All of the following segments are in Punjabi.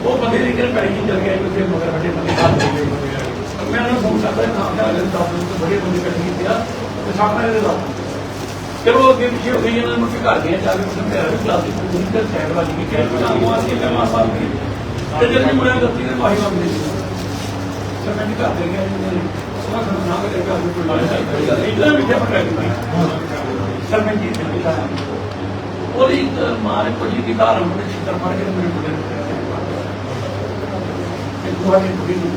ਉਹ ਬੰਦੇ ਦੇ ਕਿਹੜੇ ਪੈਰੀ ਚੱਲ ਗਿਆ ਕਿ ਮਗਰ ਵੱਡੇ ਬੰਦੇ ਬਾਤ ਮੈਂ ਉਹਨਾਂ ਨੂੰ ਫੋਨ ਕਰਦਾ ਨਾਮ ਦਾ ਅਗਰ ਦਸ ਦਿਨ ਤੋਂ ਬੜੇ ਬੰਦੇ ਇਕੱਠੇ ਕੀਤੇ ਆ ਤੇ ਸਾਹਮਣੇ ਦੇ ਦਾ ਚਲੋ ਅੱਗੇ ਪਿੱਛੇ ਹੋ ਗਈ ਇਹਨਾਂ ਨੂੰ ਕਿ ਘਰ ਦੀਆਂ ਚਾਰ ਕੁ ਮੇਰਾ ਵੀ ਕਲਾਸਿਕ ਪੂਰੀ ਤੇ ਸਾਈਡ ਵਾਲੀ ਵੀ ਕਹਿ ਬਣਾ ਉਹ ਅਸੀਂ ਤੇ ਮਾਂ ਸਾਹਿਬ ਦੀ ਤੇ ਜਦ ਵੀ ਮੁੰਡਾ ਦੱਸੀ ਤੇ ਮਾਹੀ ਮੰਗਦੇ ਸੀ ਸਰ ਮੈਂ ਘਰ ਦੇ ਗਿਆ ਜੀ ਉਹਨਾਂ ਨੂੰ ਨਾ ਕਰੇ ਘਰ ਨੂੰ ਕੋਈ ਮਾਰੇ ਇਦਾਂ ਵੀ ਜਬ ਕਰ ਸਰ ਮੈਂ ਜੀ ਉਹਦੀ ਮਾਂ ਨੇ ਕੋਈ ਦੀ ਘਰ ਨੂੰ ਛਿੱਤਰ ਮਾਰ ਕੇ ਮੇਰੇ ਮੁੰਡੇ ਨੂੰ ਤੇ ਤੁਹਾਡੀ ਕੁੜੀ ਨੂੰ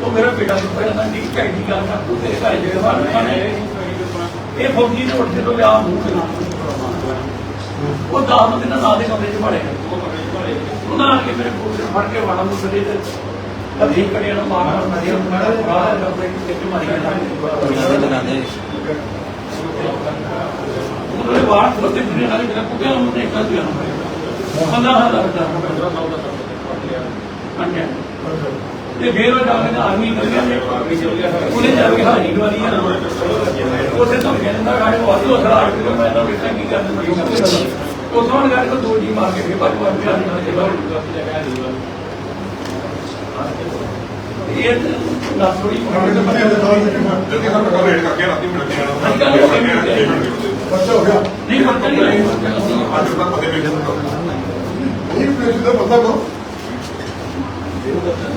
ਉਹ ਮੇਰਾ ਬੇਟਾ ਨੂੰ ਪਹਿਲਾਂ ਨਹੀਂ ਕਹਿਦੀ ਗੱਲ ਕਰ ਤੂੰ ਤੇਰੇ ਘਰ ਜਿਹੜੇ ਵਾਰ ਨੇ ਇਹ ਫੌਜੀ ਨੇ ਉੱਠ ਕੇ ਤੋਂ ਵਿਆਹ ਮੂੰਹ ਤੇ ਉਹ ਦਾਸ ਨੂੰ ਦਿਨਾਂ ਦੇ ਕਮਰੇ 'ਚ ਵੜੇ। ਉਹਨਾਂ ਆ ਕੇ ਮੇਰੇ ਕੋਲ ਫੜ ਕੇ ਵਾਲਾਂ ਨੂੰ ਸਦੇ ਤੇ ਅੱਧੀ ਕੜੀਆਂ ਨੂੰ ਮਾਰ ਮਾਰ ਨਦੀ ਨੂੰ ਮਾਰ ਮਾਰ ਦਾ ਕੋਈ ਕਿੱਥੇ ਮਾਰੀ ਜਾਂਦਾ। ਦੇਖਦਾ ਸੀ ਉਹਨੂੰ। ਖੰਦਾ ਹਦਾ ਬੇਟਾ ਅੰਨੇ ਤੇ ਫੇਰ ਉਹ ਜਾ ਕੇ ਨਾ ਆਰਮੀ ਕਰ ਗਿਆ। ਉਹਨੇ ਜਾ ਕੇ ਹਾਜ਼ਰੀ ਦਵਾਈ ਆ। ਉੱਥੇ ਤਾਂ ਕਹਿੰਦਾ ਗਾੜੀ ਬਹੁਤ ਹੋ ਸਰਾ ਕਿ ਮੈਂ ਤਾਂ ਬੇਟਾ ਕੀ ਕਰਦਾ ਉਹ ਤੋਂ ਗੱਲ ਕੋ ਦੋ ਜੀ ਮਾਰ ਕੇ ਫੇਰ ਬਾਅਦ ਵਿੱਚ ਕੇ ਬਾਹਰ ਇਹ ਨਾ ਥੋੜੀ ਜਲਦੀ ਸਾਨੂੰ ਕਵਰ ਰੇਟ ਕਰਕੇ ਰਾਤੀ ਮਿਲ ਕੇ ਬੱਚਾ ਹੋ ਗਿਆ। ਨਹੀਂ ਪਤਾ ਨਹੀਂ ਅਸੀਂ ਅੱਜ ਤੱਕ ਪਤੇ ਮਿਲ ਜਾਂਦਾ ਇਹ ਪ੍ਰੇਸ਼ਨ ਦਾ ਪਤਾ ਕੋ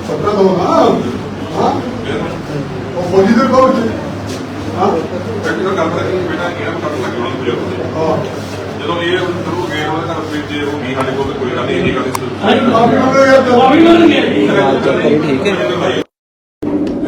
ਪਤਾ ਦੋ ਨਾ। ਹਾਂ। ਉਹ ਫੌਜੀ ਦੇ ਕੋਲ ਹਾਂ। ਪ੍ਰੈਕਟੀਕਲ ਗੱਲ ਕਰੇ ਕਿ ਬੇਟਾ ਇਹਨਾਂ ਨੂੰ ਕੱਟ ਲੱਗ ਉਹਨਾਂ ਨੂੰ ਹਾਂ। ਜਦੋਂ ਇਹ ਸ਼ੁਰੂ ਗਏ ਉਹਨਾਂ ਦਾ ਫਿਰ ਜੇ ਉਹ ਵੀ ਸਾਡੇ ਕੋਲ ਕੋਈ ਗੱਲ ਨਹੀਂ ਇਹ ਗੱਲ ਜੀ ਠੀਕ ਹੈ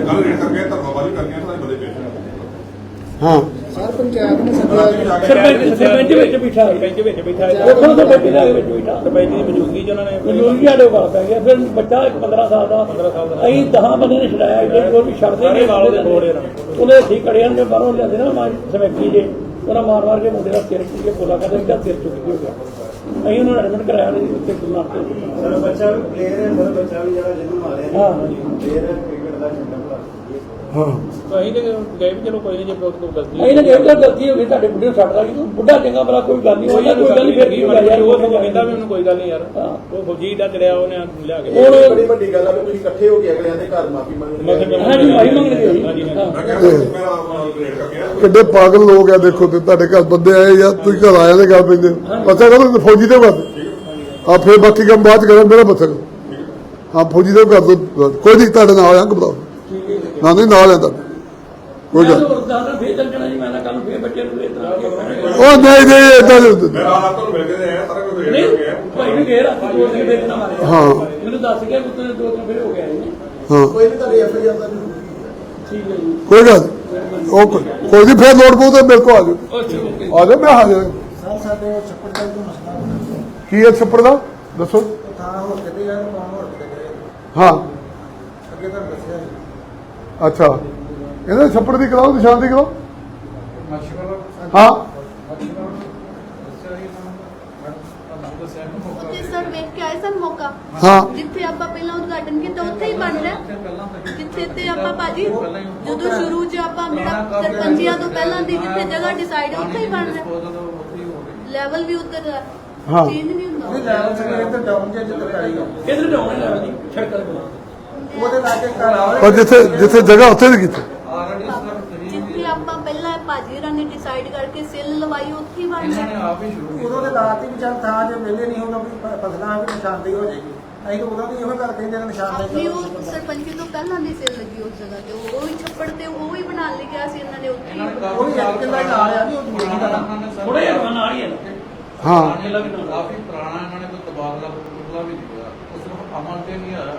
ਗੱਲ ਰੇਟ ਕਰਕੇ ਧਰਮਾਬਾਜ਼ੀ ਕਰਨੀਆਂ ਤਾਂ ਬੰਦੇ ਪੇਸ਼ ਹਾਂ। ਸਰ ਪੰਚਾਇਤ ਨੇ ਸੱਦਿਆ ਜੀ। ਸਰਪੰਚ ਸਰਪੰਚ ਵਿੱਚ ਬਿਠਾ ਸਰਪੰਚ ਵਿੱਚ ਬੈਠਾ ਉੱਥੋਂ ਤੋਂ ਬੱਚੇ ਦਾ ਵਿੱਚ ਬਿਠਾ ਸਰਪੰਚ ਦੀ ਮੌਜੂਦਗੀ ਚ ਉਹਨਾਂ ਨੇ ਮਜ਼ਦੂਰੀ ਸਾਡੇ ਕੋਲ ਪੈ ਗਿਆ। ਫਿਰ ਬੱਚਾ 15 ਸਾਲ ਦਾ। 15 ਸਾਲ ਦਾ। ਅਸੀਂ 10 ਬੰਦੇ ਨੇ ਛਡਾਇਆ। ਇੱਥੇ ਕੋਈ ਵੀ ਛੱਡਦੇ ਸਾਰੇ ਨਾਲ ਕੋਲ ਹੀ ਰਹਿਣਾ। ਉਹਨੇ ਅਸੀਂ ਕੜਿਆਂ ਨੇ ਬਾਹਰੋਂ ਲਿਆਂਦੇ ਨਾ ਮਾਰ ਸਮੈਕੀ ਜੇ। ਉਹਨਾਂ ਮਾਰ ਮਾਰ ਕੇ ਮੁੰਡੇ ਦਾ ਸਿਰ ਚੁੱਕ ਕੇ ਬੋਲਾ ਕਰਦੇ ਇਹਦਾ ਸਿਰ ਚੁੱਕ ਕੇ ਹੋ ਗਿਆ। ਅਸੀਂ ਉਹਨਾਂ ਨੂੰ ਐਡਮਿਟ ਕਰਾਇਆ ਨੇ ਉੱਥੇ ਗੁਰੂ ਨਾਨਕ ਤੇ ਸਰ ਬੱਚਾ ਵੀ ਪਲੇਅਰ ਹੈ ਸਰ ਬੱਚਾ ਵੀ ਜਿਹੜਾ ਜਿਹਨੂੰ ਮਾਰਿਆ ਹਾਂ। ਪਲੇਅਰ ਹੈ ਕ੍ਰਿਕਟ ਦਾ ਛੱਡਾ ਭਲਾ ਹਾਂ। ਤਾਂ ਅਸੀਂ ਤੇ ਗਏ ਵੀ ਚਲੋ ਕੋਈ ਨਹੀਂ ਜੇ ਬਹੁਤ ਕੋਈ ਗਲਤੀ ਅਸੀਂ ਨੇ ਕਿਹਾ ਗਲਤੀ ਹੋ ਗਈ ਤੁਹਾਡੇ ਬੁੱਢੇ ਨੂੰ ਛੱਡ ਲਾਂਗੇ ਬੁੱਢਾ ਚੰਗਾ ਬਲਾ ਕੋਈ ਗੱਲ ਨਹੀਂ ਹੋਈ ਕੋਈ ਗੱਲ ਨਹੀਂ ਫਿਰ ਕੀ ਯਾਰ ਉਹ ਸਗੋਂ ਕਹਿੰਦਾ ਵੀ ਉਹਨੂੰ ਕੋਈ ਗੱਲ ਨਹੀਂ ਯਾਰ। ਹਾਂ। ਉਹ ਫੌਜੀ ਦਾ ਚੜਿਆ ਉਹਨੇ ਲਿਆ ਕੇ ਹੁਣ ਬੜੀ ਵੱਡੀ ਗੱਲ ਆ ਵੀ ਤੁਸੀਂ ਇਕੱਠੇ ਹੋ ਕੇ ਅਗਲਿਆਂ ਦੇ ਘਰ ਮਾਫੀ ਮੰਗਣੀ ਮਾਫ਼ੀ ਹਾਂ ਜੀ ਮਾਈ ਮੰਗਦੇ ਹਾਂਜੀ, ਹਾਂਜੀ। ਮੈਂ ਕਿਹਾ ਮੇਰਾ ਰੇਟ ਕਰਕੇ ਕਿੱਡੇ ਪਾਗਲ ਲੋਕ ਆ ਦੇਖੋ ਤੇ ਤੁਹਾਡੇ ਘਰ ਬੰਦੇ ਆਏ ਜਾਂ ਤੁਸੀਂ ਘਰ ਆਇਆ ਦੇ ਗੱਲ ਪੈਂਦੇ ਹੋ। ਪਤਾ ਕਰੋ ਫੌਜੀ ਦੇ ਬਾਤ ਆ। ਫਿਰ ਬਾਕੀ ਕੰਮ ਬਾਅਦ ਚ ਕਰਾਂ ਮੇਰਾ ਪਤਾ ਕਰੋ ਹਾਂ ਫੌਜੀ ਦੇ ਘਰ ਤੋਂ ਕੋਈ ਨਹੀਂ ਤੁਹਾਡੇ ਨਾਲ ਆਇਆ ਘਬਰਾਓ ਨਾ ਨਹੀਂ ਨਾਲ ਤੁਹਾਡੇ ਕੋਈ ਗੱਲ ਤਾਂ ਫੇਰ ਚੱਲ ਜਾਣਾ ਜੀ ਮੈਂ ਨਾ ਕੱਲ ਫੇਰ ਬੱਚੇ ਨੂੰ ਲੈ ਦਾਂ ਉਹ ਨਹੀਂ ਨਹੀਂ ਨਹੀਂ ਮੈਂ ਰਾਤ ਤੁਹਾਨੂੰ ਮਿਲ ਕੇ ਆਇਆ ਸਾਰਾ ਕੁਝ ਰੇਟ ਨਹੀਂ ਕਰਕੇ ਆਇਆ ਭਾਈ ਨੂੰ ਘੇਰ ਆ ਦੋ ਤਿੰਨ ਫੇਰ ਨਾ ਮਾਰੇ। ਹਾਂ। ਮੈਨੂੰ ਦੱਸ ਗਿਆ ਕਿ ਤੂੰ ਦੋ ਤਿੰਨ ਫੇਰ ਹੋ ਗਿਆ ਜੀ। ਹਾਂ। ਕੋਈ ਨਹੀਂ ਤੁਹਾਡੀ ਐਫ ਆਈ ਆਰ ਦਾ ਠੀਕ ਹੈ ਜੀ। ਕੋਈ ਗੱਲ ਨੀ। ਉਹ ਕੋਈ ਨਹੀਂ ਫਿਰ ਲੋੜ ਪਊ ਤਾਂ ਮੇਰੇ ਕੋਲ ਆ ਜਾਓ। ਹੈ ਆ ਜਾਓ ਮੈਂ ਹਾਜ਼ਰ ਹਾਂ। ਸਰ ਸਾਡੇ ਉਹ ਛੱਪੜ ਦਾ ਜੋ ਮਸਲਾ ਹੈ ਕੀ ਹੈ ਛੱਪੜ ਦਾ? ਦੱਸੋ। ਗਿਆ ਹਾਂ। ਅੱਗੇ ਤਾਂ ਅੱਛਾ। ਇਹਦੇ ਛੱਪੜ ਦੀ ਕਰਾਓ ਨਿਸ਼ਾਨ ਦੀ ਕਰਾਓ ਹਾਂ। ਉੱਥੇ ਸਰ ਵੇਖ ਕੇ ਆਏ ਸਨ ਮੌਕਾ? ਹਾਂ। ਜਿੱਥੇ ਆਪਾਂ ਪਹਿਲਾਂ ਉਦਘਾਟਨ ਕੀਤਾ ਉੱਥੇ ਹੀ ਬਣ ਰਿਹਾ। ਜਿੱਥੇ ਤੇ ਆਪਾਂ ਭਾਜੀ ਜਦੋਂ ਸ਼ੁਰੂ 'ਚ ਆਪਾਂ ਮੇਰਾ ਸਰਪੰਚੀਆਂ ਤੋਂ ਪਹਿਲਾਂ ਦੀ ਜਿੱਥੇ ਜਗ੍ਹਾ ਡਿਸਾਈਡ ਉੱਥੇ ਹੀ ਬਣ ਰਿਹਾ। ਲੈਵਲ ਵੀ ਉੱਧਰ ਆ। ਹਾਂ। ਚੇਂਜ ਨਹੀਂ ਨਹੀਂ ਹੁੰਦਾ ਲੈਵਲ ਸਰ ਇੱਧਰ ਡਾਊਨ ਜੇ ਜਿੱਥੇ ਕਰਾਈਗਾ ਇਧਰ ਡਾਉਣ ਲੈ ਜੀ ਛੱਡ ਕਰ ਬਣਾ ਉਹਦੇ ਲਾ ਕੇ ਘਰ ਆਵੇ ਪਰ ਜਿੱਥੇ ਜਿੱਥੇ ਜਗ੍ਹਾ ਉੱਥੇ ਨਹੀਂ ਕੀਤੀ ਜਿੱਥੇ ਆਪਾਂ ਪਹਿਲਾਂ ਭਾਜੀ ਰਾਂ ਨੇ ਡਿਸਾਈਡ ਕਰਕੇ ਸੇਲ ਲਵਾਈ ਉੱਥੇ ਹੀ ਬਣ ਰਿਹਾ ਉਦੋਂ ਦੇ ਲਾਤੀ ਵੀ ਚੱਲ ਥਾਂ ਜੇ ਵਿਹਲੇ ਨਹੀਂ ਹੋਗਾ ਵੀ ਪ- ਫਸਲਾਂ ਵੀ ਨਿਸ਼ਾਨਦੇਹੀ ਹੋ ਜਾਏਗੀ। ਅਸੀਂ ਤਾਂ ਉਦੋਂ ਵੀ ਇਹੋ ਗੱਲ ਕਹਿੰਦੇ ਨੇ ਨਿਸ਼ਾਨਦੇਹੀ ਆਪਣੀ ਕਰੋ, ਉਹ ਨਿਸ਼ਾਨਦੇਹੀ ਸਰਪੰਚੀ ਤੋਂ ਪਹਿਲਾਂ ਦੀ ਸੇਲ ਲੱਗੀ ਉਸ ਜਗ੍ਹਾ ਤੇ ਉਹ ਹੀ ਛੱਪੜ ਤੇ ਉਹ ਹੀ ਬਣਾਉਣ ਲਈ ਕਿਹਾ ਸੀ ਇਹਨਾਂ ਨੇ ਉੱਥੇ ਹੀ। ਉਹ ਵੀ ਇੱਕ ਕਿੱਲਾ ਹੀ ਨਾਲ ਆ ਨਹੀਂ ਉਹ ਜ਼ਮੀਨ ਦਾ ਨਾ ਥੋੜਾ ਜਿਹਾ ਨਾਲ ਹੀ ਹੈ। ਨਾ ਹਾਂ ਲੱਗ ਕਾਫੀ ਪੁਰਾਣਾ ਇਹਨਾਂ ਨੇ ਕੋਈ ਤਬਾਦਲਾ ਤਬਾਦਲਾ ਵੀ ਨਹੀਂ ਹੋਇਆ। ਉਹ ਸਿਰਫ ਅਮਨ ਤੇ ਨਹੀਂ ਆਇਆ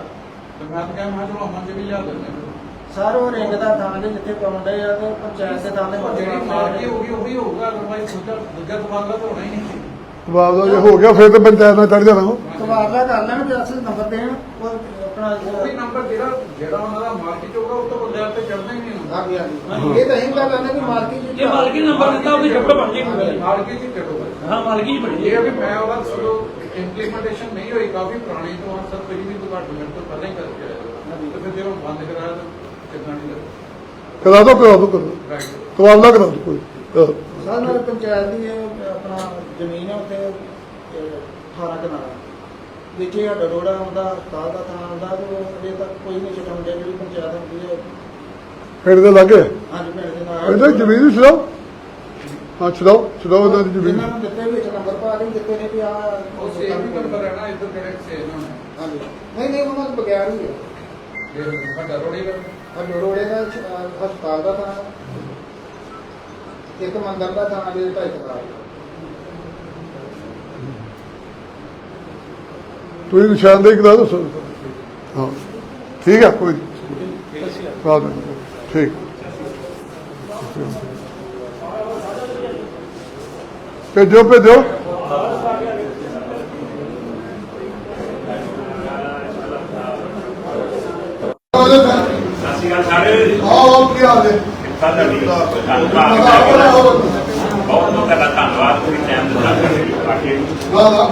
ਤੇ ਮੈਂ ਤਾਂ ਕਿਹਾ ਮੈਂ ਚਲੋ ਅਮਨ ਤੇ ਵੀ ਲਿਆ ਦਿੰਦੇ ਹਾਂ। ਸਰ ਉਹ ਰਿੰਗ ਦਾ ਥਾਂ ਦੇ ਜਿੱਥੇ ਪਾਉਂਦੇ ਆ ਤੇ ਪੰਚਾਇਤ ਦੇ ਥਾਂ ਦੇ ਉਹ ਜਿਹੜੀ ਮਾਰਕੀ ਹੋ ਗਈ ਉਹੀ ਹੋਊਗਾ ਅਦਰਵਾਈਜ਼ ਦੂਜਾ ਦੂਜਾ ਤਬਾਦਲਾ ਤਾਂ ਹੋਣਾ ਹੀ ਨਹੀਂ। ਦਾ ਜੇ ਹੋ ਗਿਆ ਫਿਰ ਤਾਂ ਪੰਚਾਇਤ ਨਾਲ ਚੜ ਜਾਣਾ ਉਹ। ਤਬਾਦਲਾ ਕਰ ਲੈਣ ਤੇ ਅਸਲ ਨੰਬਰ ਦੇਣ ਉਹ ਆਪਣਾ ਉਹ ਵੀ ਨੰਬਰ ਜਿਹੜਾ ਜਿਹੜਾ ਉਹਨਾਂ ਦਾ ਮਾਰਕੀਟ ਹੋਊਗਾ ਉਹ ਤੋਂ ਬੰਦੇ ਉੱਤੇ ਚੜਨਾ ਹੀ ਨਹੀਂ ਹੁੰਦਾ। ਹਾਂਜੀ ਹਾਂਜੀ। ਇਹ ਤਾਂ ਇਹ ਗੱਲ ਆਨੇ ਕਿ ਮਾਰਕੀਟ ਜੇ ਮਾਲਕੀ ਨੇ ਨੰਬਰ ਦਿੱਤਾ ਉਹਦੀ ਚੱਪੜ ਬਣ ਜਾਏਗੀ ਮਾਰਕੀਟ ਹੀ ਚੜੂਗਾ ਹਾਂ ਮਾਲਕੀ ਬਣ ਇਹ ਜਾਏਗੀ ਵੀ ਮੈਂ ਉਹਦਾ ਸੋ ਇੰਪਲੀਮੈਂਟੇਸ਼ਨ ਨਹੀਂ ਹੋਈ ਕਾਫੀ ਪੁਰਾਣੀ ਤੋਂ ਸਰ ਕੋਈ ਵੀ ਡਿਪਾਰਟਮੈਂਟ ਤੋਂ ਪਹਿਲਾਂ ਹੀ ਕਰਕੇ ਆਇਆ ਤੇ ਫਿਰ ਜੇ ਉਹ ਬੰਦ ਕਰਾਇਆ ਤਾਂ ਕਿੰਨਾ ਨਹੀਂ ਲੱਗਦਾ ਕਰਾ ਦੋ ਕਰਾ ਦੋ ਕਰੋ ਤਬਾਦਲਾ ਕਰਾ ਦੋ ਕੋਈ। ਨਾਲ ਪੰਚਾਇਤ ਦੀ ਆਪਣਾ ਜ਼ਮੀਨ ਹੈ ਉੱਥੇ ਇਹ 18 ਕਨਾਲ ਦੇਖੇ ਸਾਡਾ ਰੋੜਾ ਆਉਂਦਾ ਹਸਪਤਾਲ ਦਾ ਥਾਂ ਆਉਂਦਾ ਤੇ ਉਹ ਅਜੇ ਤੱਕ ਕੋਈ ਨਹੀਂ ਚਟਾਉਂਦੇ ਜਿਹੜੀ ਪੰਚਾਇਤ ਹੁੰਦੀ ਹੈ। ਪਿੰਡ ਦੇ ਲਾਗੇ? ਹਾਂਜੀ ਪਿੰਡ ਦੇ ਨਾਲ। ਇਹਦਾ ਜ਼ਮੀਨ ਛਡਾਓ ਹਾਂ ਛਡਾਓ ਛਡਾਓ ਇਹਨਾਂ ਦੀ ਜ਼ਮੀਨ। ਇਹਨਾਂ ਨੂੰ ਦਿੱਤੇ ਵਿੱਚ ਨੰਬਰ ਪਾ ਕੇ ਦਿੱਤੇ ਨੇ ਵੀ ਆ ਉਹ ਸੇਮ ਹੀ ਨੰਬਰ ਹੈ ਨਾ ਇੱਧਰ ਕਿਹੜੇ ਸੇਮ ਹੋਣਾ? ਹਾਂਜੀ। ਨਹੀਂ ਨਹੀਂ ਉਹਨਾਂ ਨੂੰ ਬਗੈਰ ਹੀ ਹੈ। ਇਹ ਵੱਡਾ ਰੋੜੀ ਦਾ? ਸਾਡਾ ਰੋੜੇ ਦਾ ਹਸਪਤਾਲ ਦਾ ਥਾਂ। ਇੱਕ ਮੰਦਰ ਦਾ ਥਾਂ ਦੇ ਢਾਈ ਕਨਾਲ ਤੁਸੀਂ ਨਿਸ਼ਾਨਦੇਹੀ ਕਰਾ ਦੋ ਹਾਂ। ਠੀਕ ਹੈ ਕੋਈ। ਕਰਾ ਦਿਓ। ਠੀਕ। ਭੇਜੋ ਭੇਜੋ। ਸਤਿ ਸ਼੍ਰੀ ਅਕਾਲ ਸਾਰੇ ਆਓ, ਕੀ ਹਾਲ ਹੈ? ਕਿੱਥਾ ਤੁਹਾਡੀ ਧੰਨਵਾਦ ਬਹੁਤ ਬਹੁਤ ਤੁਹਾਡਾ ਧੰਨਵਾਦ ਤੁਸੀਂ ਟਾਈਮ ਦਿੱਤਾ ਬਾਕੀ ਨਾ ਨਾ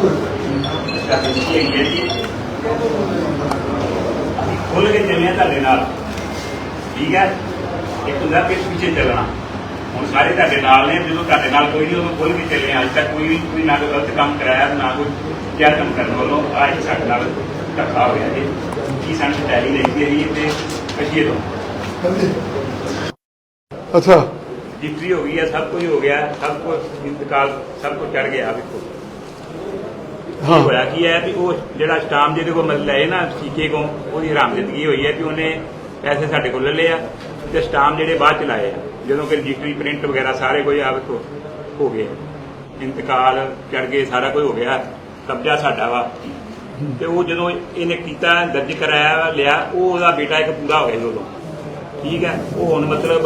ਖੁੱਲ ਕੇ ਚੱਲੇ ਤੁਹਾਡੇ ਨਾਲ। ਠੀਕ ਹੈ? ਇੱਕ ਹੁੰਦਾ ਕਿ ਪਿੱਛੇ ਚੱਲਣਾ। ਹੁਣ ਸਾਰੇ ਤੁਹਾਡੇ ਨਾਲ ਨੇ ਜਦੋਂ ਤੁਹਾਡੇ ਨਾਲ ਕੋਈ ਨਹੀਂ ਉਦੋਂ ਖੁੱਲ ਕੇ ਚੱਲੇ ਹਾਂ। ਅੱਜ ਤੱਕ ਕੋਈ ਵੀ ਕੋਈ ਨਾ ਕੋਈ ਗਲਤ ਕੰਮ ਕਰਾਇਆ ਨਾ ਕੋਈ ਕਿਆ ਕੰਮ ਕਰਨ ਵੱਲੋਂ ਅੱਜ ਸਾਡੇ ਨਾਲ ਧੱਕਾ ਹੋਇਆ ਜੀ। ਕੀ ਸਾਨੂੰ ਟੈਲੀ ਸੀ ਅਸੀਂ ਤੇ ਕਸ਼ੀਏ ਤੋਂ। ਅੱਛਾ। ਜਿੱਤਰੀ ਹੋ ਗਈ ਹੈ ਸਭ ਕੁਝ ਹੋ ਗਿਆ ਸਭ ਕੁਝ ਇੰਤਕਾਲ ਸਭ ਕੁਝ ਚੜ ਗਿਆ ਵੇਖੋ। ਹਾਂ। ਹਾਂ ਹੋਇਆ ਕੀ ਹੈ ਵੀ ਉਹ ਜਿਹੜਾ ਸਟਾਮ ਜਿਹਦੇ ਕੋਲ ਮਤਲਬ ਲਏ ਨਾ ਸੀਕੇ ਕੋ ਉਹਦੀ ਹਰਾਮਜ਼ਦਗੀ ਹੋਈ ਹੈ ਕਿ ਉਹਨੇ ਪੈਸੇ ਸਾਡੇ ਕੋਲ ਲੈ ਲਏ ਆ ਤੇ ਸਟਾਮ ਜਿਹੜੇ ਬਾਅਦ ਚ ਲਾਏ ਆ। ਜਦੋਂ ਕਿ ਰਜਿਸਟਰੀ ਪ੍ਰਿੰਟ ਵਗੈਰਾ ਸਾਰੇ ਕੋਈ ਆ ਵੇਖੋ ਹੋ ਗਏ ਇੰਤਕਾਲ ਚੜ ਗਏ ਸਾਰਾ ਕੁਝ ਹੋ ਗਿਆ। ਕਬਜ਼ਾ ਸਾਡਾ ਵਾ। ਤੇ ਉਹ ਜਦੋਂ ਇਹਨੇ ਕੀਤਾ ਦਰਜ ਕਰਾਇਆ ਲਿਆ ਉਹ ਉਹਦਾ ਬੇਟਾ ਇੱਕ ਪੂਰਾ ਹੋ ਗਿਆ ਜੀ ਉਦੋਂ। ਠੀਕ ਹੈ? ਉਹ ਹੁਣ ਮਤਲਬ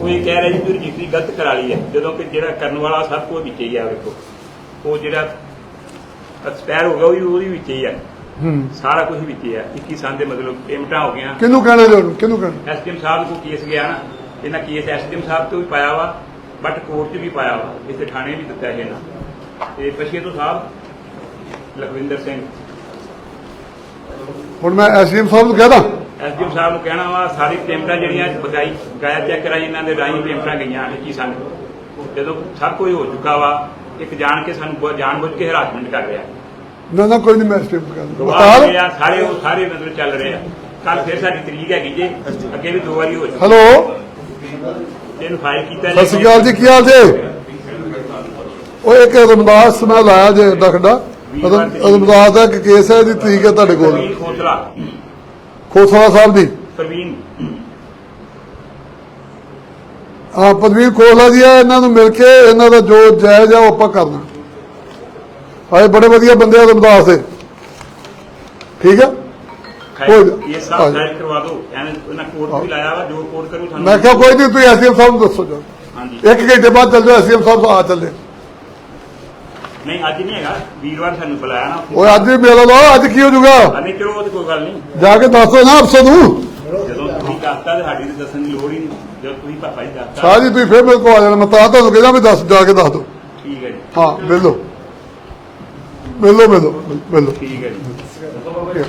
ਕੋਈ ਕਹਿ ਰਿਹਾ ਜੀ ਤੁਸੀਂ ਰਜਿਸਟਰੀ ਗਲਤ ਕਰਾ ਲਈ ਹੈ। ਜਦੋਂ ਕਿ ਜਿਹੜਾ ਕਰਨ ਵਾਲਾ ਸਭ ਕੁਝ ਵਿੱਚ ਹੀ ਆ ਵੇਖੋ ਉਹ ਜਿਹੜਾ ਐਕਸਪਾਇਰ ਹੋ ਗਿਆ ਉਹ ਵੀ ਉਹਦੇ ਵਿੱਚ ਹੀ ਹੂੰ। ਸਾਰਾ ਕੁਝ ਵਿੱਚ ਹੀ ਹੈ 21 ਸਾਲ ਦੇ ਮਤਲਬ ਪੇਮੈਂਟਾਂ ਹੋ ਗਈਆਂ। ਕਿਹਨੂੰ ਕਹਿਣਾ ਉਹਨੂੰ ਕਿਹਨੂੰ ਕਹਿਣਾ? ਐਸਡੀਐਮ ਸਾਹਿਬ ਕੋਲ ਕੇਸ ਗਿਆ ਨਾ। ਇਹਨਾਂ ਕੇਸ ਐਸਡੀਐਮ ਸਾਹਿਬ ਤੋਂ ਵੀ ਪਾਇਆ ਵਾ ਬਟ ਕੋਰਟ 'ਚ ਵੀ ਪਾਇਆ ਵਾ ਇੱਥੇ ਥਾਣੇ ਵੀ ਦਿੱਤਾ ਇਹ ਨਾ ਤੇ ਪਛੇ ਤੋਂ ਸਾਹਿਬ ਲਖਵਿੰਦਰ ਸਿੰਘ। ਹੁਣ ਮੈਂ ਐਸਡੀਐਮ ਸਾਹਿਬ ਨੂੰ ਕਹਦਾ। ਐਸਡੀਐਮ ਸਾਹਿਬ ਨੂੰ ਕਹਿਣਾ ਵਾ ਸਾਰੀ ਪੇਮੈਂਟਾਂ ਜਿਹੜੀਆਂ ਬਕਾਈ ਬਕਾਇਆ ਚੈੱਕ ਕਰਾਈ ਇਹਨਾਂ ਦੇ ਰਾਹੀਂ ਪੇਮੈਂਟਾਂ ਗਈਆਂ 21 ਸਾਲ ਜਦੋਂ ਸਭ ਕੁਝ ਹੋ ਚੁੱਕਾ ਵਾ ਇੱਕ ਜਾਣ ਕੇ ਸਾਨੂੰ ਬਹੁਤ ਜਾਣਬੁੱਝ ਕੇ ਹਰਾਸਮੈਂਟ ਕਰ ਰਿਹਾ। ਨਾ ਨਾ ਕੋਈ ਨਹੀਂ ਮੈਂ ਗਵਾਹ ਜਿਹੜੇ ਆ ਸਾਰੇ ਉਹ ਸਾਰੇ ਮਤਲਬ ਚੱਲ ਰਹੇ ਆ। ਕੱਲ ਫਿਰ ਸਾਡੀ ਤਰੀਕ ਹੈਗੀ ਜੇ ਅੱਗੇ ਵੀ ਦੋ ਵਾਰੀ ਹੋ ਚੁੱਕੀ। ਹੈਲੋ? ਇਹਨੂੰ ਫਾਈਲ ਕੀਤਾ ਸਤਿ ਸ਼੍ਰੀ ਅਕਾਲ ਜੀ ਕੀ ਹਾਲ ਜੇ? ਉਹ ਇੱਕ ਰਮਦਾਸ ਮੈਂ ਲਾਇਆ ਜੇ ਅੱਡਾ ਖੱਡਾ ਰਮਦਾਸ ਦਾ ਇੱਕ ਕੇਸ ਹੈ ਇਹਦੀ ਤਰੀਕ ਹੈ ਤੁਹਾਡੇ ਕੋਲ। ਪ੍ਰਵੀਨ ਖੋਸਲਾ ਖੋਸਲਾ ਸਾਹਿਬ ਦੀ। ਪ੍ਰਵੀਨ। ਪਦਵੀਰ ਖੋਸਲਾ ਜੀ ਆ ਇਹਨਾਂ ਨੂੰ ਮਿਲ ਕੇ ਇਹਨਾਂ ਦਾ ਜੋ ਜਾਇਜ਼ ਆ ਉਹ ਆਪਾਂ ਕਰਨਾ। ਆਏ ਬੜੇ ਵਧੀਆ ਬੰਦੇ ਆ ਰਮਦਾਸ ਦੇ। ਠੀਕ ਆ? ਕੋਈ- ਇਹ ਸਭ ਸਾਈਨ ਕਰਵਾ ਦਿਓ ਐਵੇਂ ਉਹਨਾਂ ਕੋਰਟ ਵੀ ਲਾਇਆ ਵਾ ਜੋ ਕੋਰਟ ਕਰੂ ਤੁਹਾਨੂੰ ਮੈਂ ਕਿਹਾ ਕੋਈ ਨਹੀਂ ਤੁਸੀਂ ਐਸਡੀਐਮ ਸਾਹਿਬ ਨੂੰ ਦੱਸੋ ਜੋ ਹਾਂਜੀ ਇੱਕ ਘੰਟੇ ਬਾਅਦ ਚੱਲ ਜਾਓ ਐਸਡੀਐਮ ਸਾਹਿਬ ਆ ਚੱਲੇ ਨਹੀਂ ਅੱਜ ਨਹੀਂ ਹੈਗਾ ਵੀਰਵਾਰ ਸਾਨੂੰ ਬੁਲਾਇਆ ਨਾ ਓਏ ਅੱਜ ਵੀ ਮੇਰਾ ਲਓ ਅੱਜ ਕੀ ਹੋ ਜਾਊਗਾ ਆ ਨਹੀਂ ਚਲੋ ਉਹ ਤੇ ਕੋਈ ਗੱਲ ਨਹੀਂ ਜਾ ਕੇ ਦੱਸੋ ਨਾ ਅਫਸਰ ਨੂੰ ਜਦੋਂ ਤੁਸੀਂ ਦੱਸਤਾ ਤੇ ਸਾਡੀ ਤੇ ਦੱਸਣ ਦੀ ਲੋੜ ਹੀ ਨਹੀਂ ਜਦੋਂ ਤੁਸੀਂ ਪਾਪਾ ਜੀ ਦੱਸਤਾ ਸ਼ਾਹ ਜੀ ਤੁਸੀਂ ਫੇਰ ਮੇਰੇ ਕੋਲ ਆ ਜਾਣਾ ਮੈਂ ਤਾਂ ਤੁਹਾਨੂੰ ਕਹਿੰਦਾ ਵੀ ਦੱਸ ਜਾ ਕੇ ਦੱਸ ਦਿਓ ਠੀਕ ਹੈ ਜੀ ਹਾਂ ਮਿਲ ਲਓ ਮਿਲ ਲਓ ਮਿਲ ਲਓ ਮਿਲ ਲਓ ਠੀਕ ਹੈ ਜੀ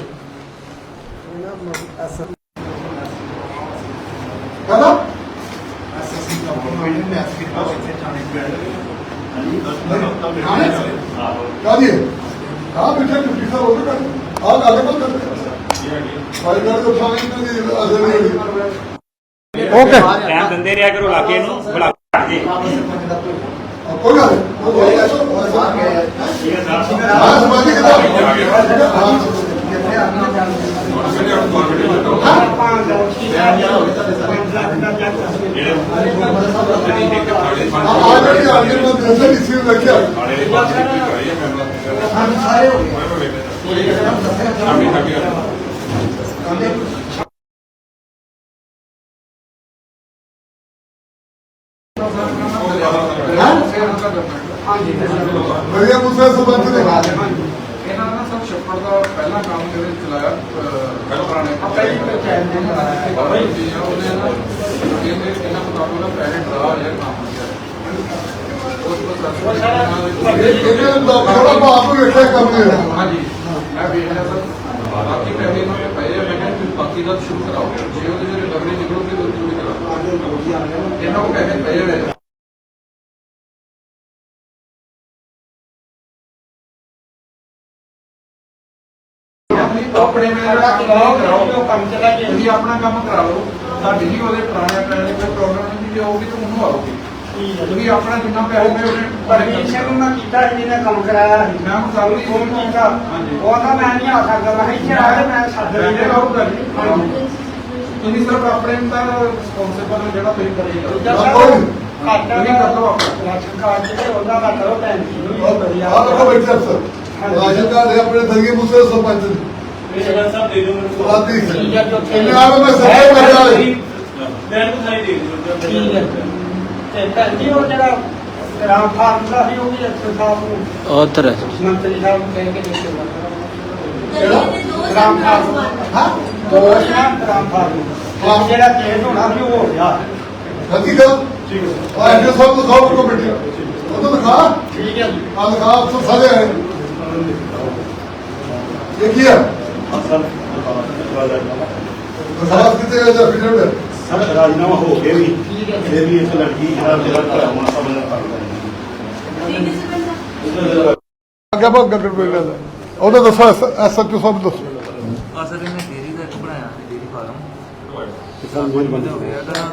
ਕਾਦੀ ਹੈ ਆ ਬਿਠਾ ਡਿਊਟੀ ਸਾਹਿਬ ਉਹ ਕਰ ਆ ਗੱਲ ਕਰ ਭਾਈ ਗੱਲ ਤੋਂ ਫਾਇਦਾ ਨਹੀਂ ਅਸਲ ਨਹੀਂ ਓਕੇ ਟਾਈਮ ਦਿੰਦੇ ਰਿਹਾ ਕਰੋ ਇਲਾਕੇ ਨੂੰ ਬੁਲਾ ਕੇ ਕੋਈ ਗੱਲ ਕੋਈ ਗੱਲ ਨਹੀਂ। ਠੀਕ ਹੈ ਸਾਹਿਬ ਹਾਂ ਸਮਾਜੀ ਜਿਹੜੇ ਆ ਜਿਹੜੀ ਆ ਜਿਹੜੀ ਮੈਂ ਦੱਸਿਆ ਨਹੀਂ ਸੀ ਰੱਖਿਆ ਥਾਣੇ ਦੇ ਪਾਸ ਵੀ ਕਰਾਈ ਹੈ। ਮੈਂ ਸਾਰੇ ਹੋ ਗਏ ਸ਼ਾਮੀ ਤੱਕ ਵਧੀਆ ਮੁਸਾ ਸਰਪੰਚ ਨੇ ਇਹਨਾਂ ਦਾ ਸਭ ਛੱਪੜ ਦਾ ਪਹਿਲਾ ਕੰਮ ਜਿਹੜੇ ਚਲਾਇਆ ਅਹ, ਪੁਰਾਣੇ ਆਪਾਂ ਹੀ ਪੰਚਾਇਤ ਨੇ ਕਰਾਇਆ ਬਾਬਾ ਜੀ ਜੀ ਉਹਨੇ ਨਾ ਇਹਦੇ ਇਹਨਾਂ ਮੁਤਾਬਕ ਨਾ ਪੈਸੇ ਡਰਾ ਰਿਹਾ ਕੰਮ ਨਹੀਂ ਉਸ ਥੋੜਾ ਬਾਪ ਵੇਖਿਆ ਕੰਮ ਨਹੀਂ ਹਾਂਜੀ ਮੈਂ ਵੇਖ ਲਿਆ ਸਰ ਬਾਕੀ ਪੈਸੇ ਇਹਨਾਂ ਦੇ ਪਏ ਆ ਮੈਂ ਕਿਹਾ ਤੁਸੀਂ ਬਾਕੀ ਦਾ ਸ਼ੁਰੂ ਕਰਾਓ, ਜੇ ਉਹਦੇ ਜਿਹੜੇ ਰਿਕਵਰੀ ਨਿਕਲੂਗੀ ਤਾਂ ਸ਼ੁਰੂ ਕਰਾਓ ਇਹਨਾਂ ਕੋਲ ਪੈਸੇ ਪਏ ਹੋਏ ਆ ਆਪਣੇ ਮੇਰਾ ਕੰਮ ਕਰਾਓ ਕੰਮ ਚਲਾ ਜੇ। ਤੁਸੀਂ ਆਪਣਾ ਕੰਮ ਕਰਾ ਲਓ। ਤੁਹਾਡੀ ਨਹੀਂ ਉਹਦੇ ਪੁਰਾਣੇ ਪੈਸੇ ਕੋਈ ਪ੍ਰੋਬਲਮ ਨਹੀਂ, ਜੇ ਹੋਊਗੀ ਤਾਂ ਉਹਨੂੰ ਆਊਗੀ ਤੁਸੀਂ ਆਪਣਾ ਜਿੰਨਾ ਪੈਸੇ ਪਏ ਉਹਨੇ ਪਰਮੇਸ਼ਰ ਸਿੰਘ ਨੂੰ ਮੈਂ ਕੀਤਾ ਸੀ ਜਿਹਨੇ ਕੰਮ ਕਰਾਇਆ ਸੀ। ਮੈਂ ਹੁਣ ਗੱਲ ਨਹੀਂ ਫੋਨ ਕੀਤਾ। ਉਹ ਤਾਂ ਮੈਂ ਨਹੀਂ ਆ ਸਕਦਾ। ਮੈਂ ਇੱਥੇ ਆ ਕੇ ਮੈਂ ਮੈਂ ਦਿੰਦੇ। ਆਊਗਾ ਜੀ। ਤੁਸੀਂ ਸਿਰਫ ਆਪਣੇ ਦਾ ਰਿਸਪੌਂਸਿਬਲ ਜਿਹੜਾ ਤੁਸੀਂ ਕਰੇਗਾ ਤੁਸੀਂ ਕਰ ਲਓ ਆਪਣਾ। ਕਾਰਡ ਜਿਹੜੇ ਉਹਦਾ ਦਾ ਕਰੋ ਭੈਣ ਜੀ ਨੂੰ ਬਹੁਤ ਵਧੀਆ। ਆਹ ਦੇਖੋ ਬੈਠੇ ਅਫਸਰ ਕਾਰਡ ਹੈ ਆਪਣੇ ਦਰਗੇ ਮੁਸੇ ਸਰਪੰਚ ਦੀ ਸੁਆਦੀ ਠੀਕ ਹੈ ਜੀ, ਉੱਥੇ- ਇਹਨੇ ਆਵੇ ਮੈਂ ਸੱਚੇ ਬੰਦਾ ਹੈ ਠੀਕ ਹੈ। ਤੇ ਜੀ ਉਹ ਜਿਹੜਾ ਰਾਮ ਫਾਰਮ ਦਾ ਸੀ ਉਹ ਵੀ ਅਕਸਰ ਸਾਹਿਬ ਨੂੰ ਉਧਰ। ਮੰਤਰੀ ਸਾਹਿਬ ਨੂੰ ਕਹਿ ਕੇ ਦੇਖੋ ਗਲੀ ਦੇ ਦੋ ਰਾਮ ਫਾਰਮ ਹਾਂ ਦੋ ਨਾ ਰਾਮ ਫਾਰਮ ਹਾਂ। ਜਿਹੜਾ ਕੇਸ ਹੋਣਾ ਸੀ ਉਹ ਹੋ ਗਿਆ। ਹਕੀਕਤ ਠੀਕ ਹੈ। ਆਹ ਇਹ ਸਭ ਤੋਂ ਸਭ ਕਮੇਟੀ ਉਹ ਤਾਂ ਦਿਖਾ। ਠੀਕ ਹੈ ਜੀ। ਆ ਦਿਖਾ ਅਫਸਰ ਸਾਰੇ ਆਏ। ਇਹ ਕੀ ਹੈ? ਦਰਖਾਸਤ ਕਿਤੇ ਹੈ ਜਾਂ ਫਿਲਮ ਹੈ ਸਰ ਰਾਜਨਾਮਾ ਹੋ ਕੇ ਵੀ ਫਿਰ ਵੀ ਇਸ ਲੜਕੀ ਜਿਹੜਾ ਮੇਰਾ ਘਰ ਹੋਣਾ ਸਮਝ ਨਾ ਸਰਪੰਚ ਅੱਗੇ ਬਹੁਤ ਗੱਗੜ ਪੈ ਗਿਆ ਉਹਦਾ ਦੱਸੋ ਐਸਐਚਓ ਸਾਹਿਬ ਦੱਸੋ। ਅਸਲ ਇਹਨੇ ਡੇਰੀ ਦਾ ਇੱਕ ਬਣਾਇਆ ਡੇਰੀ ਫਾਰਮ। ਕਿਸਾਨ ਮੋਜ ਬੰਦ ਹੋ ਗਿਆ। ਤਾਂ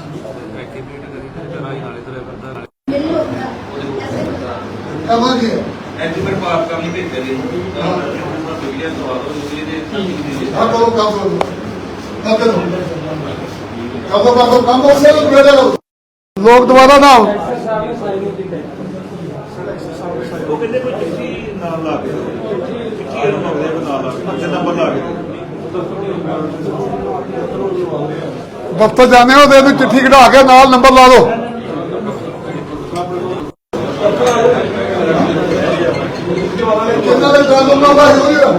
ਐਕਟੀਵੇਟ ਕਰੀ ਤੇ ਚਲਾਈ ਨਾਲੇ ਤੁਰੇ ਫਿਰਦਾ ਨਾਲੇ ਕਹਾਂ ਕੀ ਹੈ ਭੇਜਦੇ ਨੇ ਦੂਸਰੀ ਦੇ ਹਾਂ ਕਰੋ ਕੰਮ ਕਰੋ। ਕੰਮ ਕਰੋ ਕੰਮ ਕਰੋ ਕੰਮ ਕਰੋ ਸੇ ਬੇਟਾ। ਕਰੋ ਲੋਕ ਦੁਬਾਰਾ ਨਾ ਆਉਣ। ਉਹ ਕਹਿੰਦੇ ਕੋਈ ਚਿੱਠੀ ਨਾਲ ਲਾ ਕੇ ਚਿੱਠੀ ਇਹਨੂੰ ਮੰਗਦੇ ਕੋਈ ਨਾਲ ਲਾ ਕੇ ਨੰਬਰ ਲਾ ਕੇ ਦਫ਼ਤਰ ਜਾਣੇ ਹੋ ਤੇ ਚਿੱਠੀ ਕਢਾ ਕੇ ਨਾਲ ਨੰਬਰ ਲਾ ਦਿਓ। ਕਿੰਨਾ ਦੇ ਗੱਲ ਉਹਨਾਂ ਦਾ ਹੀ ਵਾ।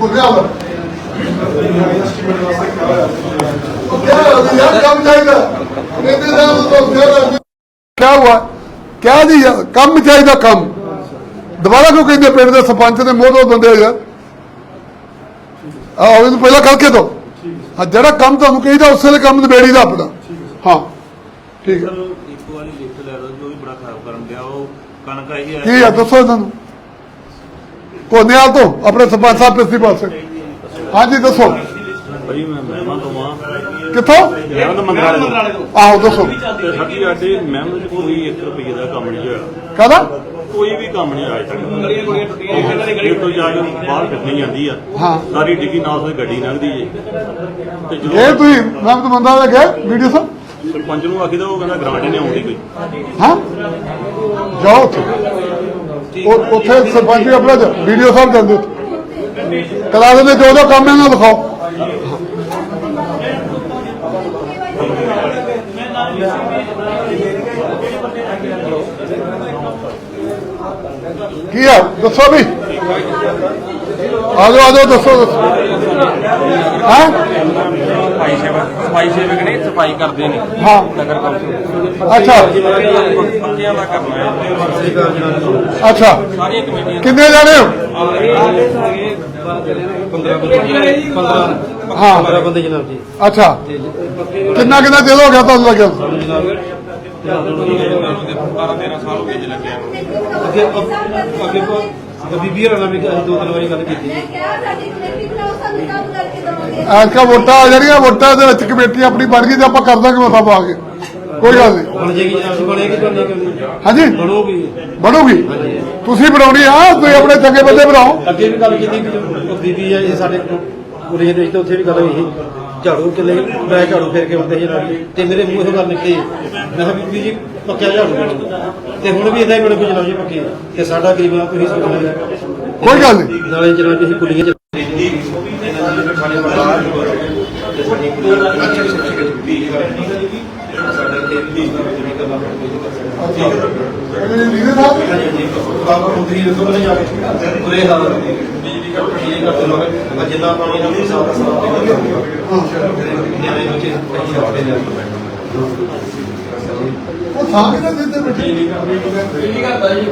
ਉਹ ਹੁਆ ਕਿਆ ਜੀ ਯਾਰ, ਕੰਮ ਚਾਹੀਦਾ ਕੰਮ ਦੁਬਾਰਾ ਕਿਉਂ ਕਹਿੰਦੇ ਪਿੰਡ ਦੇ ਸਰਪੰਚ ਦੇ ਮੋਹਰ ਬੰਦੇ ਆ ਆਹ ਇਹਨੂੰ ਪਹਿਲਾਂ ਕਰਕੇ ਦੋ ਹਾਂ ਜਿਹੜਾ ਕੰਮ ਤੁਹਾਨੂੰ ਕਹੀਦਾ ਉਸੇ ਦੇ ਕੰਮ ਨਿਬੇੜੀ ਦਾ ਆਪਣਾ ਹਾਂ ਠੀਕ ਹੈ ਇੱਕ ਵਾਲੀ ਲਿਖਤ ਲੈ ਲਓ ਜੋ ਵੀ ਬੜਾ ਖਰਾਬ ਕਰਨ ਗਿਆ ਉਹ ਕਣਕ ਆਈ ਹੈ ਕੀ ਹੈ ਦੱਸੋ ਇਹਨਾਂ ਨੂੰ। ਕੋਨੇਵਾਲ ਤੋਂ ਆਪਣੇ ਸਰਪੰਚ ਸਾਹਿਬ ਪ੍ਰਿੰਸੀਪਲ ਸੇ ਹਾਂਜੀ ਦੱਸੋ। ਭਾਈ ਮੈਂ ਮਹਿਮਾ ਤੋਂ ਆ। ਕਿੱਥੋਂ? ਮੈਂ ਤਾਂ ਮੰਗਰਾਲੇ ਤੋਂ। ਆਹੋ ਦੱਸੋ। ਤੇ ਸਾਡੀ ਸਾਡੇ ਮਹਿਮ ਵਿੱਚ ਕੋਈ 1 ਰੁਪਏ ਦਾ ਕੰਮ ਨਹੀਂ ਹੋਇਆ। ਕਾਹਦਾ? ਕੋਈ ਵੀ ਕੰਮ ਨਹੀਂ ਆਇਆ ਤੱਕ ਗਲੀਆਂ ਗੁੜੀਆਂ ਟੁੱਟੀਆਂ ਗੇਟ ਤੋਂ ਜਾ ਕੇ ਬਾਹਰ ਕੱਢਣੀ ਜਾਂਦੀ ਆ। ਹਾਂ। ਸਾਰੀ ਡਿੱਗੀ ਨਾਲ ਉਹਦੀ ਗੱਡੀ ਲੰਘਦੀ ਜੇ। ਤੇ ਇਹ ਜਦੋਂ ਤੁਸੀਂ ਮੈਂ ਤਾਂ ਬੰਦਾ ਲੈ ਗਿਆ ਵੀਡੀਓ ਸਾਹਿਬ ਸਰਪੰਚ ਨੂੰ ਆਖੀਦਾ ਉਹ ਕਹਿੰਦਾ ਗ੍ਰਾਂਟ ਹੀ ਨਹੀਂ ਆਉਂਦੀ ਕੋਈ। ਹਾਂ? ਜਾਓ ਉੱਥੇ। ਉਹ- ਉੱਥੇ ਸਰਪੰਚ ਵੀ ਆਪਣਾ ਵੀਡੀਓ ਸਾਹਿਬ ਜਾਂਦੇ ਉੱਥੇ ਕਰਾ ਦਿੰਦੇ ਜੋ ਜੋ ਕੰਮ ਇਹਨਾਂ ਨੂੰ ਦਿਖਾਓ। ਕੀ ਆ ਦੱਸੋ ਵੀ। ਆ ਜਾਓ ਆ ਜਾਓ ਦੱਸੋ ਦੱਸੋ। ਹਾਂ? ਸਫ਼ਾਈ ਸੇਵਕ ਸਫ਼ਾਈ ਸੇਵਕ ਨੇ ਸਫ਼ਾਈ ਕਰਦੇ ਨੇ। ਹਾਂ। ਨਗਰ ਕੌਂਸਲ ਅੱਛਾ। ਪੱਕਿਆਂ ਦਾ ਕਰਨਾ ਹੈ। ਅੱਛਾ। ਸਾਰੀਆਂ ਕਮੇਟੀਆਂ ਕਿੰਨੇ ਜਾਣੇ ਹੋ? 15 ਬੰਦੇ 15 ਹਾਂ। 15 ਬੰਦੇ ਜਨਾਬ ਜੀ। ਅੱਛਾ। ਕਿੰਨਾ ਕਿੰਨਾ ਦਿਲ ਹੋ ਗਿਆ ਤੁਹਾਨੂੰ ਲੱਗਿਆ 12 13 ਸਾਲ ਹੋ ਗਏ ਜੀ ਲੱਗਿਆ ਨੂੰ। ਅੱਗੇ ਬੀਬੀ ਹੋਰਾਂ ਨਾਲ ਵੀ ਅਸੀਂ ਦੋ ਤਿੰਨ ਵਾਰੀ ਗੱਲ ਕੀਤੀ ਦਵਾਂਗੇ ਐਨਕਾ ਵੋਟਾਂ ਆ ਜਿਹੜੀਆਂ ਵੋਟਾਂ ਦੇ ਵਿੱਚ ਕਮੇਟੀ ਆਪਣੀ ਬਣ ਗਈ ਤੇ ਆਪਾਂ ਕਰ ਦਾਂਗੇ ਮਸਾ ਪਾ ਕੇ। ਕੋਈ ਗੱਲ ਨਹੀਂ। ਬਣ ਜੇਗੀ ਜਨਾਬ ਬਣੇਗੀ ਬਣਨੀ ਕਿਉਂ ਹਾਂਜੀ? ਬਣੂਗੀ। ਬਣੂਗੀ? ਤੁਸੀਂ ਬਣਾਉਣੀ ਆ ਤੁਸੀਂ ਆਪਣੇ ਚੰਗੇ ਬੰਦੇ ਬਣਾਓ। ਅੱਗੇ ਵੀ ਗੱਲ ਕੀਤੀ ਕਿ ਜੋ ਬੀਬੀ ਆ ਇਹ ਸਾਡੇ ਉਰੇ ਦੇ ਵਿੱਚ ਤਾਂ ਉੱਥੇ ਵੀ ਗੱਲ ਹੋਈ ਸੀ। ਝਾੜੂ ਕਿਲੇ ਮੈਂ ਝਾੜੂ ਫੇਰ ਕੇ ਆਉਂਦੇ ਸੀ ਨਾਲ। ਤੇ ਮੇਰੇ ਮੂੰਹ ਤੋਂ ਗੱਲ ਨਿਕਲੀ। ਮੈਂ ਕਿਹਾ ਬੀਬੀ ਜੀ ਪੱਕਿਆ ਝਾੜੂ ਮਾਰੋ। ਤੇ ਹੁਣ ਵੀ ਇਦਾਂ ਹੀ ਮੇਰੇ ਕੋਲ ਜਨਾਬ ਜੀ ਪੱਕੀ ਤੇ ਸਾਡਾ ਗਰੀਬਾਂ ਤੁਸੀਂ ਸੋਚਣਾ ਕੋਈ ਗੱਲ ਨਹੀਂ। ਨਾਲੇ ਜਨਾਬ ਜੀ ਅਸੀਂ ਕੁੜੀਆਂ ਚ ਇਹ ਲੀਡਰ ਸਾਹਿਬ? ਕੇ ਉਰੇ ਹਾਂ ਬਿਜਲੀ ਬਿਜਲੀ ਘਰ ਬਿਜਲੀ ਘਰ ਤੋਂ ਲਗੇ ਆਪਾਂ ਜਿੰਨਾ ਪਾਣੀ ਨਾਲ ਸਾਫ਼ ਦਾ ਸਾਫ਼ ਨਿਆਣੇ ਬੱਚੇ ਪੱਕੀ ਰੱਖਦੇ ਨੇ ਉਹ ਥਾਂ ਕਿਹਨੇ ਦਿੱਤੇ ਬੈਠੇ। ਬਿਜਲੀ ਕਰਦਾ ਜੀ?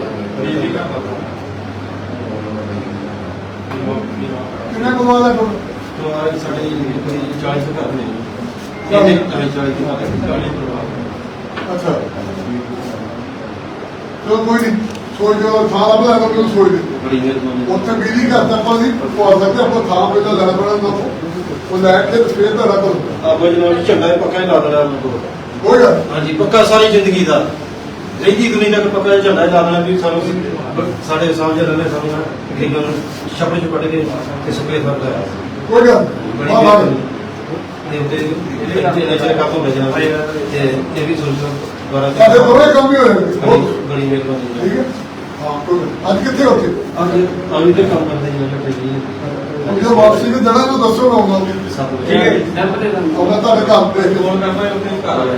ਕਿੰਨਾ ਕਮਾਲ ਹੈ ਤੁਹਾਡਾ? ਤੁਹਾਡੇ ਸਾਡੇ 40 ਘਰ ਨੇ। ਇਹਦੇ 40 40 40 ਪਰਿਵਾਰ ਅੱਛਾ। ਚਲੋ ਕੋਈ ਨਹੀਂ। ਜੋ ਥਾਂ ਲੱਭ ਲਿਆ ਤਾਂ ਮੈਨੂੰ ਸੋਚ ਦੇ ਬੜੀ ਮਿਹਰਬਾਨੀ। ਉੱਥੇ ਬਿਜਲੀ ਘਰ ਤੱਕ ਨਹੀਂ ਪਵਾ ਸਕਦੇ ਆਪਾਂ ਥਾਂ ਪਹਿਲਾਂ ਲੈਣਾ ਪੈਣਾ ਤਾਂ ਉਹ ਲੈਟ ਤੇ ਫੇਰ ਤੁਹਾਡਾ ਕੋਲ ਆਪਾਂ ਜਨਾਬ ਝੰਡਾ ਪੱਕਾ ਹੀ ਲਾ ਦੇਣਾ ਉਹਨਾਂ ਕੋਲ। ਕੋਈ ਗੱਲ ਹਾਂਜੀ ਪੱਕਾ ਸਾਰੀ ਜ਼ਿੰਦਗੀ ਦਾ। ਰਹਿੰਦੀ ਦੁਨੀਆ ਤੱਕ ਪੱਕਾ ਝੰਡਾ ਲਾ ਦੇਣਾ ਵੀ ਸਾਨੂੰ ਸਾਡੇ ਸਾਹਮਣੇ ਰਹਿੰਦੇ ਸਾਨੂੰ ਗਰੀਬਾਂ ਨੂੰ ਛੱਪੜੇ ਚ ਕੱਢ ਕੇ ਤੇ ਸੁਪਰੇ ਫਰਦਾ ਹੈ ਕੋਈ ਗੱਲ ਬੜੀ ਵਾਹ ਵਾਹ। ਤੇ ਉੱਤੇ ਜਿਹੜੇ ਜਿਹੜੇ ਕਾਪੋਂ ਭੇਜਣਾ ਤੇ ਇਹ ਵੀ ਸੋਚੋ ਦੁਆਰਾ ਸਾਡੇ ਦੋਵੇਂ ਕੰਮ ਹੀ ਹੋ ਜਾਣਗੇ ਬੜੀ ਬੜੀ ਮਿਹਰਬਾਨੀ। ਠੀਕ ਹੈ। ਗੱਲ। ਅੱਜ ਕਿੱਥੇ ਉੱਥੇ ਅੱਜ ਆਵੀ ਤੇ ਕੰਮ ਕਰਦੇ ਜੀ ਮੈਂ ਜੀ। ਜਦੋਂ ਵਾਪਸੀ ਨੂੰ ਜਾਣਾ ਤਾਂ ਦੱਸੋ ਨਾ ਆਉਂਗਾ ਸਭ ਠੀਕ ਹੈ? ਜੀ ਉਹਨਾਂ ਤੁਹਾਡੇ ਘਰ ਦੇ ਫੋਨ ਕਰਨਾ ਉੱਥੇ ਘਰ ਆ ਜਾਣਗੇ